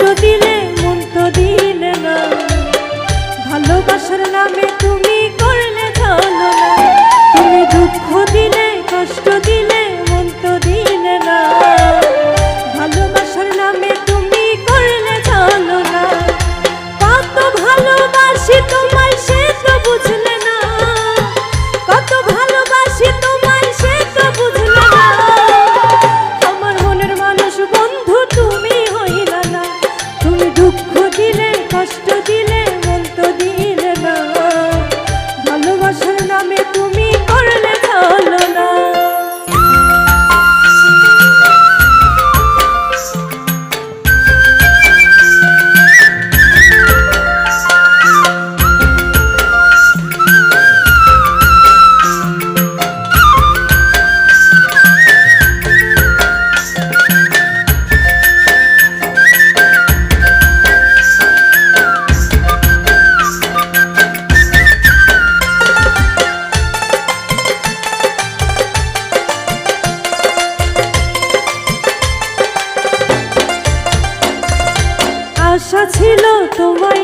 তো দিলে মন তো দিলে না। ভালোবাসার নামে তুমি ছিল তোমার